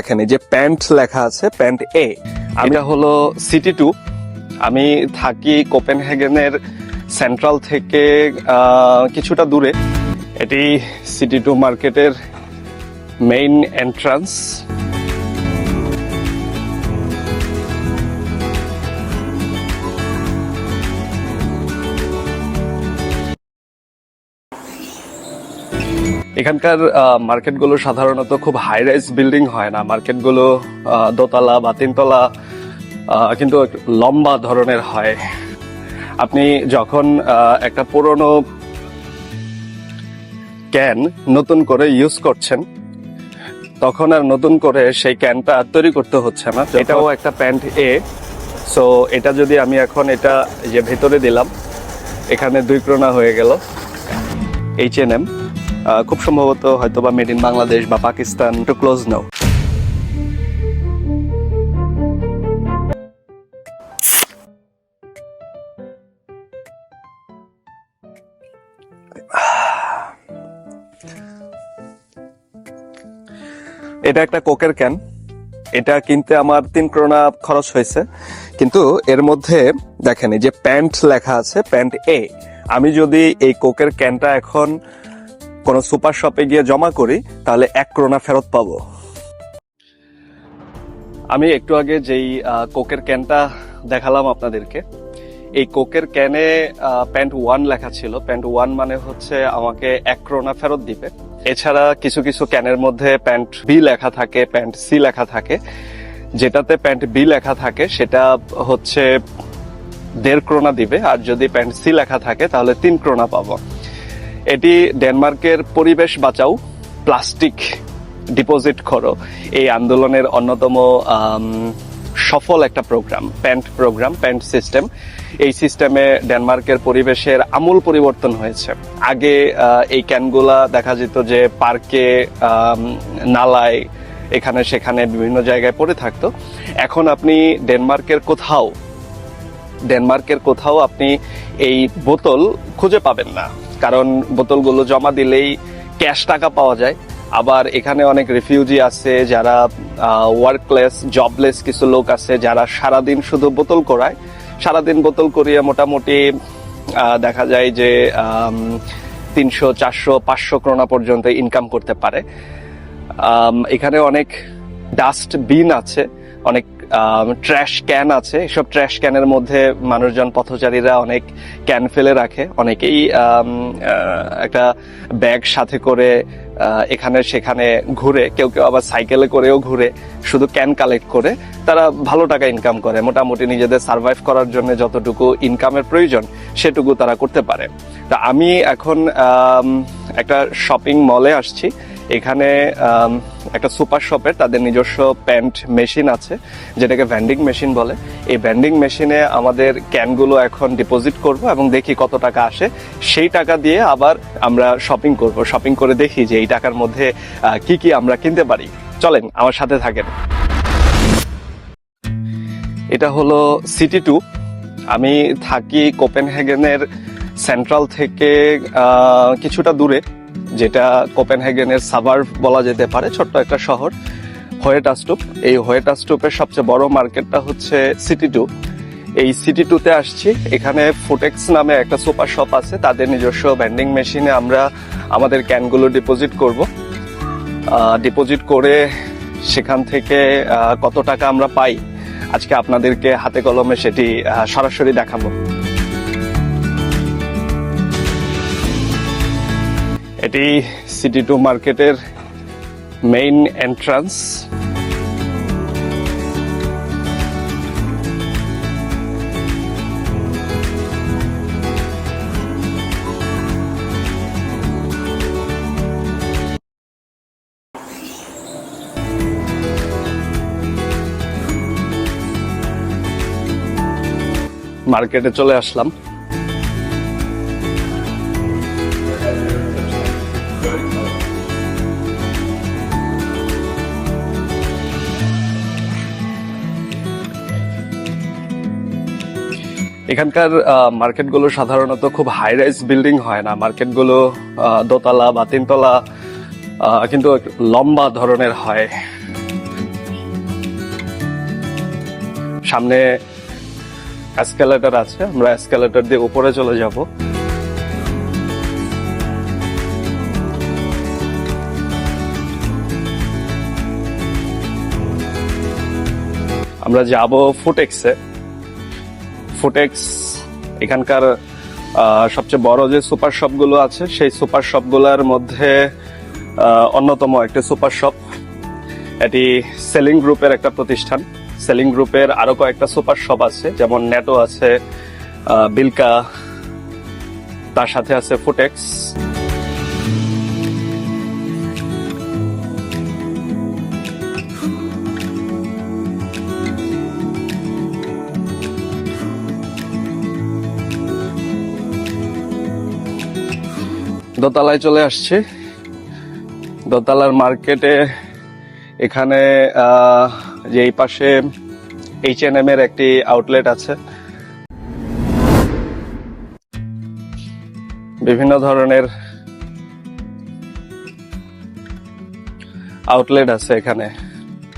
দেখেন এই যে প্যান্ট লেখা আছে প্যান্ট এ এটা হলো সিটি টু আমি থাকি কোপেনহেগেনের সেন্ট্রাল থেকে কিছুটা দূরে। এটি সিটি টু মার্কেটের মেইন এন্ট্রান্স এখানকার মার্কেটগুলো সাধারণত খুব হাই রাইজ বিল্ডিং হয় না। মার্কেটগুলো দোতলা বা তিনতলা কিন্তু লম্বা ধরনের হয়। আপনি যখন একটা পুরনো ক্যান নতুন করে ইউজ করছেন তখন আর নতুন করে সেই ক্যানটা তৈরি করতে হচ্ছে না। এটাও একটা প্যান্ট এ সো এটা যদি আমি এখন এটা যে ভেতরে দিলাম এখানে দুই ক্রোনা হয়ে গেল। এইচ এন এম খুব সম্ভবত হয়তো বা মেড ইন বাংলাদেশ বা পাকিস্তান টু ক্লোজ নাও। এটা একটা কোকের ক্যান এটা কিনতে আমার তিন ক্রোনা খরচ হয়েছে। কিন্তু এর মধ্যে দেখেন এই যে প্যান্ট লেখা আছে, প্যান্ট এ আমি যদি এই কোকের ক্যানটা এখন কোন সুপার শপে গিয়ে জমা করি, তাহলে এক ক্রোনা ফেরত পাবো। আমি একটু আগে যেই কোকের ক্যানটা দেখালাম আপনাদেরকে, এই কোকের ক্যানে প্যান্ট ওয়ান লেখা ছিল। প্যান্ট ওয়ান মানে হচ্ছে আমাকে এক ক্রোনা ফেরত দিবে। এছাড়া কিছু কিছু ক্যানের মধ্যে প্যান্ট বি লেখা থাকে, প্যান্ট সি লেখা থাকে। যেটাতে প্যান্ট বি লেখা থাকে, সেটা হচ্ছে দেড় ক্রোনা দিবে। আর যদি প্যান্ট সি লেখা থাকে, তাহলে তিন ক্রোনা পাবো। এটি ডেনমার্কের পরিবেশ বাঁচাও, প্লাস্টিক ডিপোজিট করো। এই আন্দোলনের অন্যতম সফল একটা programme, pant programme, pant system. এই সিস্টেমে ডেনমার্কের পরিবেশের আমূল পরিবর্তন হয়েছে। আগে এই ক্যানগুলা দেখা যেত যে পার্কে নালায় এখানে সেখানে বিভিন্ন জায়গায় পড়ে থাকতো। এখন আপনি ডেনমার্কের কোথাও ডেনমার্কের কোথাও আপনি এই বোতল খুঁজে পাবেন না। কারণ বোতলগুলো জমা দিলেই ক্যাশ টাকা পাওয়া যায়। আবার এখানে অনেক রিফিউজি আছে যারা ওয়ার্কলেস জবলেস কিছু লোক আছে যারা সারাদিন শুধু বোতল করায়। সারাদিন বোতল করিয়ে মোটামুটি দেখা যায় যে তিনশো, চারশো, পাঁচশো ক্রোনা পর্যন্ত ইনকাম করতে পারে। এখানে অনেক ডাস্ট বিন আছে, অনেক ট্র্যাশ ক্যান আছে। এসব ট্র্যাশ ক্যানের মধ্যে মানুষজন, পথচারীরা অনেক ক্যান ফেলে রাখে। অনেকেই একটা ব্যাগ সাথে করে এখানে সেখানে ঘুরে, কেউ কেউ আবার সাইকেলে করেও ঘুরে, শুধু ক্যান কালেক্ট করে, তারা ভালো টাকা ইনকাম করে। মোটামুটি নিজেদের সার্ভাইভ করার জন্য যতটুকু ইনকামের প্রয়োজন, সেটুকু তারা করতে পারে। তা আমি এখন একটা শপিং মলে আসছি। এখানে একটা সুপার শপের তাদের নিজস্ব প্যান্ট মেশিন আছে, যেটাকে ভ্যান্ডিং মেশিন বলে। এই ভ্যান্ডিং মেশিনে আমাদের ক্যানগুলো এখন ডিপোজিট করব এবং দেখি কত টাকা আসে। সেই টাকা দিয়ে আবার আমরা শপিং করব। শপিং করে দেখি যে এই টাকার মধ্যে কি কি আমরা কিনতে পারি। চলেন, আমার সাথে থাকেন। এটা হলো সিটি টু। আমি থাকি কোপেনহেগেনের সেন্ট্রাল থেকে কিছুটা দূরে। যেটা কোপেনহেগেনের সাবার্ভ বলা যেতে পারে, ছোট্ট একটা শহর হোয়েটাস্টুপ এই হোয়েটাস্টুপের সবচেয়ে বড় মার্কেটটা হচ্ছে সিটি টু। এই সিটি টুতে আসছি। এখানে ফুটেক্স নামে একটা সুপার শপ আছে। তাদের নিজস্ব ভ্যান্ডিং মেশিনে আমরা আমাদের ক্যানগুলো ডিপোজিট করব। ডিপোজিট করে সেখান থেকে কত টাকা আমরা পাই, আজকে আপনাদেরকে হাতে কলমে সেটি সরাসরি দেখাবো। এটি সিটি টু মার্কেটের মেইন এন্ট্রান্স মার্কেটে চলে আসলাম। এখানকার মার্কেটগুলো সাধারণত খুব হাই রাইজ বিল্ডিং হয় না। মার্কেটগুলো দোতলা বা তিনতলা কিন্তু লম্বা ধরনের হয়। সামনে এসকেলেটর আছে, আমরা এসকেলেটর দিয়ে উপরে চলে যাব। আমরা যাব ফুটেক্সে ফুটেক্স এখানকার সবচেয়ে বড় যে সুপার শপগুলো আছে, সেই সুপার শপগুলোর মধ্যে অন্যতম একটি সুপার শপ। এটি সেলিং গ্রুপের একটা প্রতিষ্ঠান। সেলিং গ্রুপের আরও কয়েকটা সুপার শপ আছে, যেমন নেটো আছে বিলকা তার সাথে আছে ফুটেক্স দোতলায় চলে আসছি। দোতলার মার্কেটে এখানে যে এই পাশে এইচ এন এম এর একটি আউটলেট আছে। বিভিন্ন ধরনের আউটলেট আছে এখানে।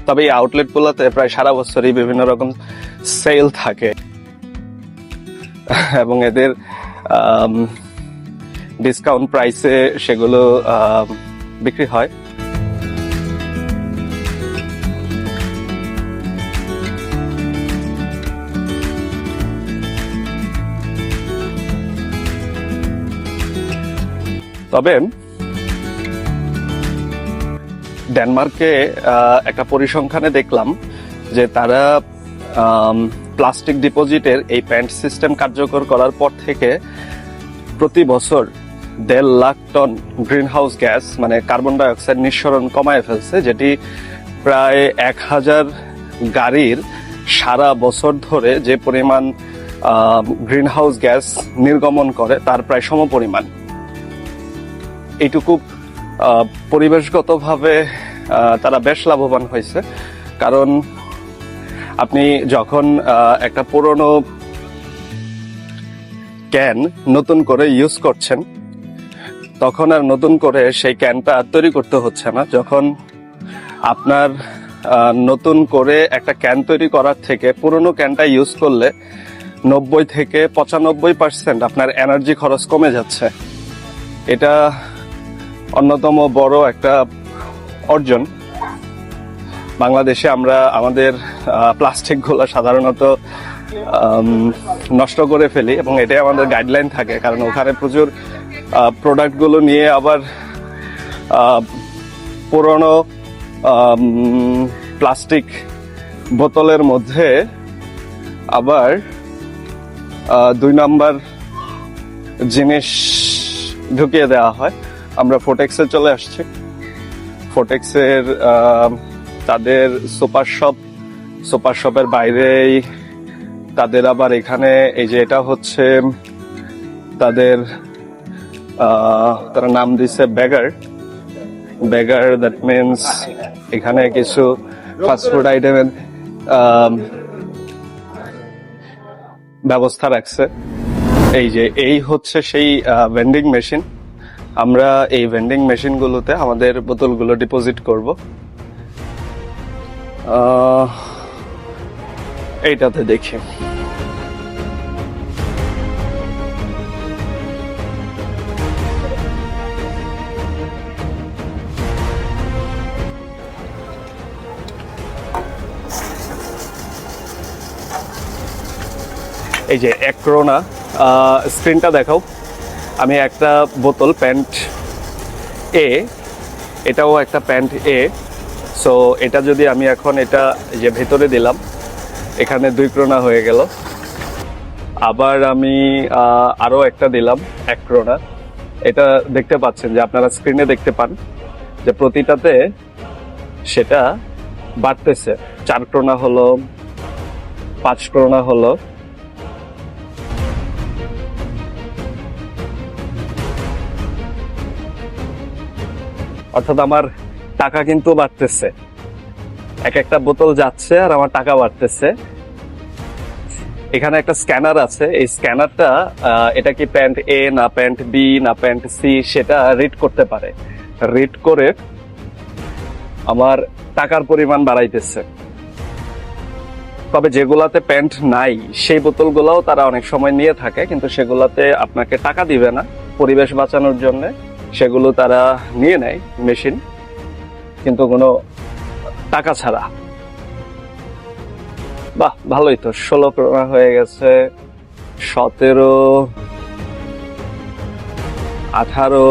তবে এই আউটলেট গুলোতে প্রায় সারা বছরই বিভিন্ন রকম সেল থাকে। এবং এদের ডিসকাউন্ট প্রাইসে সেগুলো বিক্রি হয়। তবে ডেনমার্কে একটা পরিসংখ্যানে দেখলাম যে তারা প্লাস্টিক ডিপোজিটের এই প্যান্ট সিস্টেম কার্যকর করার পর থেকে প্রতি বছর দেড় lakh ton greenhouse gas মানে কার্বন ডাই অক্সাইড নিঃসরণ কমায় ফেলছে, যেটি প্রায় এক হাজার গাড়ির সারা বছর ধরে যে পরিমাণ গ্রিন হাউস গ্যাস নির্গমন করে, তার প্রায় সম পরিমাণ এইটুকু পরিবেশগতভাবে তারা বেশ লাভবান হয়েছে, কারণ আপনি যখন একটা পুরনো ক্যান নতুন করে ইউজ করছেন তখন আর নতুন করে সেই ক্যানটা তৈরি করতে হচ্ছে না। যখন আপনার নতুন করে একটা ক্যান তৈরি করার থেকে পুরনো ক্যানটা ইউজ করলে নব্বই থেকে পঁচানব্বই পার্সেন্ট আপনার এনার্জি খরচ কমে যাচ্ছে। এটা অন্যতম বড় একটা অর্জন। বাংলাদেশে আমরা আমাদের প্লাস্টিকগুলো সাধারণত নষ্ট করে ফেলি এবং এটাই আমাদের গাইডলাইন থাকে, কারণ ওখানে প্রচুর প্রোডাক্টগুলো নিয়ে আবার পুরনো প্লাস্টিক বোতলের মধ্যে আবার দুই নাম্বার জিনিস ঢুকিয়ে দেওয়া হয়। আমরা ফোটেক্সে চলে আসছি। ফোটেক্সের তাদের সুপার শপ সুপার শপের বাইরেই তাদের আবার এখানে এই যে এটা হচ্ছে তাদের তারা নাম দিছে ব্যাগার ব্যাগার দ্যাট মিনস এখানে কিছু ফাস্টফুড আইটেমের ব্যবস্থা রাখছে। এই যে, এই হচ্ছে সেই ভেন্ডিং মেশিন আমরা এই ভেন্ডিং মেশিনগুলোতে আমাদের বোতলগুলো ডিপোজিট করব। এইটাতে দেখি। এই যে অ্যাক্রোনা স্ক্রিনটা দেখাও। আমি একটা বোতল, প্যান্ট এ, এটাও একটা প্যান্ট এ। সো এটা যদি আমি এখন এটা যে ভেতরে দিলাম এখানে দুই ক্রোনা হয়ে গেল। আবার আমি আরও একটা দিলাম, এক ক্রোনা। এটা দেখতে পাচ্ছেন যে আপনারা স্ক্রিনে দেখতে পান যে প্রতিটাতে সেটা বাড়তেছে। চার ক্রোনা হলো, পাঁচ ক্রোনা হলো। অর্থাৎ আমার টাকা কিন্তু বাড়তেছে। এক একটা বোতল যাচ্ছে আর আমার টাকা বাড়তেছে। এখানে একটা স্ক্যানার আছে। এই স্ক্যানারটা এটা কি প্যান্ট এ না প্যান্ট বি না প্যান্ট সি সেটা রিড করতে পারে। রিড করে আমার টাকার পরিমাণ বাড়াইতেছে। তবে যেগুলাতে প্যান্ট নাই, সেই বোতলগুলোও তারা অনেক সময় নিয়ে থাকে, কিন্তু সেগুলাতে আপনাকে টাকা দিবে না। পরিবেশ বাঁচানোর জন্য সেগুলো তারা নিয়ে নেয়, মেশিন। কিন্তু কোনো টাকা ছাড়া। বাহ, ভালোই তো, ষোলো করোনা হয়ে গেছে, সতেরো, আঠারো,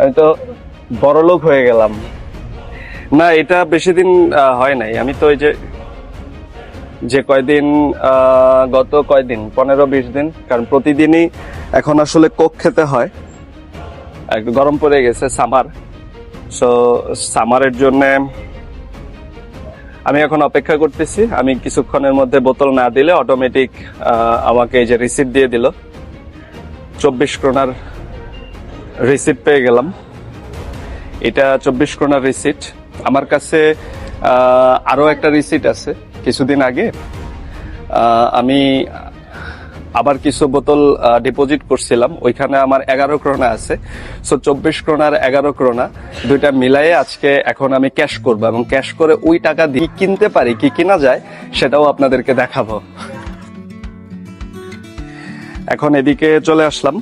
আমি তো বড় লোক হয়ে গেলাম। না, এটা বেশি দিন হয় নাই। আমি তো ওই যে যে কয়দিন গত কয়দিন? পনেরো, বিশ দিন? কারণ প্রতিদিনই এখন আসলে কোক খেতে হয়। একটু গরম পড়ে গেছে, সামার। সো সামারের জন্য আমি এখন অপেক্ষা করতেছি। আমি কিছুক্ষণের মধ্যে বোতল না দিলে অটোমেটিক আমাকে এই যে রিসিপ্ট দিয়ে দিল। চব্বিশ ক্রোনার রিসিপ্ট পেয়ে গেলাম। এটা চব্বিশ ক্রোনার রিসিপ্ট আমার কাছে আরও একটা রিসিপ্ট আছে। কিছুদিন আগে আমি আবার কিছু বোতল ডিপোজিট করছিলাম। ওইখানে আমার এগারো ক্রোনা আছে। সো চব্বিশ ক্রোনার এগারো ক্রোনা, দুইটা মিলাইয়ে আজকে এখন আমি ক্যাশ করব এবং ক্যাশ করে ওই টাকা দিয়ে কিনতে পারি, কি কিনা যায়, সেটাও আপনাদেরকে দেখাবো। এখন এদিকে চলে আসলাম।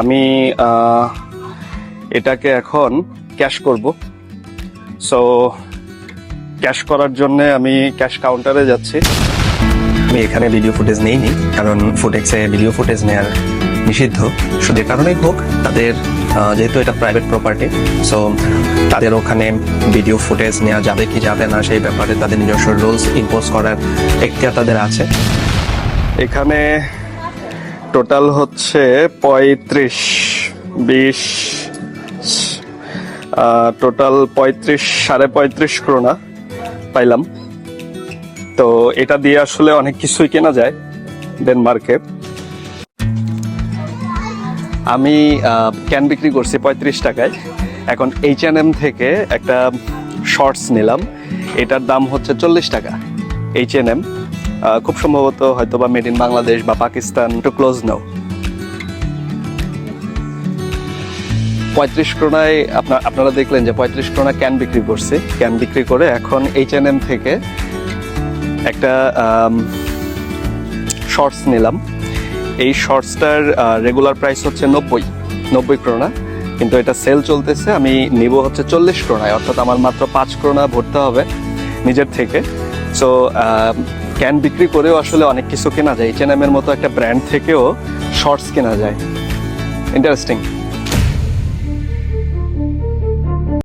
আমি এটাকে এখন ক্যাশ করব। সো ক্যাশ করার জন্য আমি ক্যাশ কাউন্টারে যাচ্ছি। আমি এখানে ভিডিও ফুটেজ নেইনি কারণ ফুটেক্সে ভিডিও ফুটেজ নেওয়ার নিষিদ্ধ। শুধু এ কারণেই হোক তাদের যেহেতু এটা প্রাইভেট প্রপার্টি সো তাদের ওখানে ভিডিও ফুটেজ নেওয়া যাবে কি যাবে না সেই ব্যাপারে তাদের নিজস্ব রুলস ইম্পোজ করার এখতিয়ার তাদের আছে। এখানে টোটাল হচ্ছে পঁয়ত্রিশ বিশ টোটাল পঁয়ত্রিশ সাড়ে পঁয়ত্রিশ ক্রোনা পাইলাম। তো এটা দিয়ে আসলে অনেক কিছুই কেনা যায় ডেনমার্কে আমি ক্যান বিক্রি করছি পঁয়ত্রিশ টাকায়। এখন এইচ এন এম থেকে একটা শর্টস নিলাম। এটার দাম হচ্ছে চল্লিশ টাকা। এইচ এন এম খুব সম্ভবত হয়তো বা মেড ইন বাংলাদেশ বা পাকিস্তান একটু ক্লোজ নাও। পঁয়ত্রিশ ক্রোনায় আপনার আপনারা দেখলেন যে পঁয়ত্রিশ ক্রোনা ক্যান বিক্রি করছে। ক্যান বিক্রি করে এখন এইচ এন এম থেকে একটা শর্টস নিলাম। এই শর্টসটার রেগুলার প্রাইস হচ্ছে নব্বই নব্বই ক্রোনা। কিন্তু এটা সেল চলতেছে, আমি নিব হচ্ছে চল্লিশ ক্রোনায়। অর্থাৎ আমার মাত্র পাঁচ ক্রোনা ভরতে হবে নিজের থেকে। সো ক্যান বিক্রি করেও আসলে অনেক কিছু কেনা যায়। এইচ এন এম এর মতো একটা ব্র্যান্ড থেকেও শর্টস কেনা যায়। ইন্টারেস্টিং